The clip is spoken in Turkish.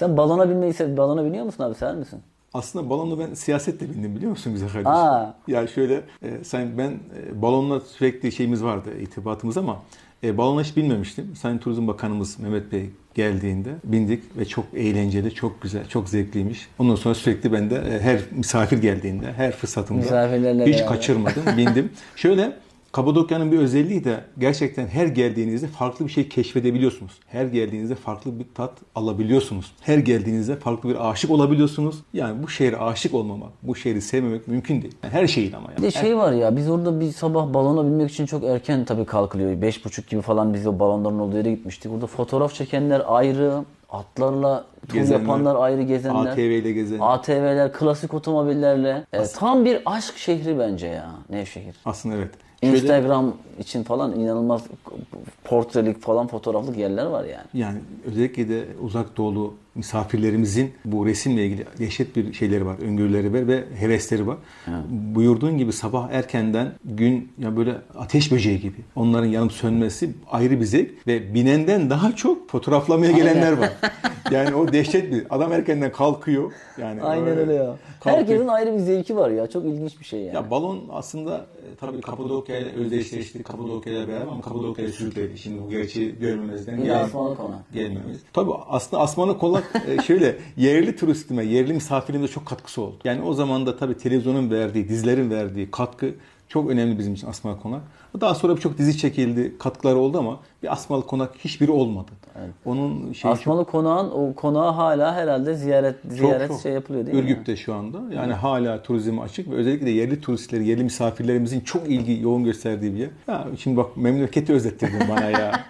Sen balona binmeyi sev, balona biniyor musun abi sever misin? Aslında balonla ben siyasetle bindim biliyor musun güzel kardeşim? Aa. Ya şöyle e, sen ben e, balonla sürekli şeyimiz vardı irtibatımız ama e, balona hiç bilmemiştim. Sayın Turizm Bakanımız Mehmet Bey geldiğinde bindik ve çok eğlenceli, çok güzel, çok zevkliymiş. Ondan sonra sürekli ben de e, her misafir geldiğinde, her fırsatımda hiç beraber. kaçırmadım, bindim. Şöyle Kapadokya'nın bir özelliği de gerçekten her geldiğinizde farklı bir şey keşfedebiliyorsunuz. Her geldiğinizde farklı bir tat alabiliyorsunuz. Her geldiğinizde farklı bir aşık olabiliyorsunuz. Yani bu şehre aşık olmamak, bu şehri sevmemek mümkün değil. Yani her şeyin ama Bir yani. de şey var ya biz orada bir sabah balona binmek için çok erken tabii kalkılıyor. Beş buçuk gibi falan biz o balonların olduğu yere gitmiştik. Burada fotoğraf çekenler ayrı, atlarla tur Gezenler, yapanlar ayrı gezenler. ATV ile gezen. ATV'ler, klasik otomobillerle. E, tam bir aşk şehri bence ya Nevşehir. Aslında evet. Şöyle- Instagram için falan inanılmaz portrelik falan fotoğraflık yerler var yani. Yani özellikle de uzak doğulu misafirlerimizin bu resimle ilgili dehşet bir şeyleri var, öngörüleri var ve hevesleri var. Buyurduğun gibi sabah erkenden gün ya böyle ateş böceği gibi onların yanıp sönmesi ayrı bir zevk ve binenden daha çok fotoğraflamaya gelenler var. yani o dehşet bir adam erkenden kalkıyor. Yani Aynen öyle ya. kalkıyor. Herkesin ayrı bir zevki var ya. Çok ilginç bir şey yani. Ya balon aslında e, tabii Kapadokya ile özdeşleşti. Kapadokya ile beraber ama Kapadokya ile sürükledi. Şimdi bu gerçeği görmemezden gel- Asmalı Konak. gelmemiz. Tabii aslında Asmalı Konak e, şöyle yerli turistime, yerli misafirime çok katkısı oldu. Yani o zaman da tabii televizyonun verdiği, dizilerin verdiği katkı çok önemli bizim için Asmalı Konak. Daha sonra birçok dizi çekildi, katkıları oldu ama bir Asmalı Konak hiçbiri olmadı. Onun şeyi çok- Asmalı Konağın o konağı hala herhalde ziyaret ziyaret şey yapılıyor değil mi? Ürgüp'te şu anda. Yani hala turizme açık ve özellikle de yerli turistleri, yerli misafirlerimizin çok ilgi yoğun gösterdiği bir yer. Ya şimdi bak memleketi özlettirdin bana ya.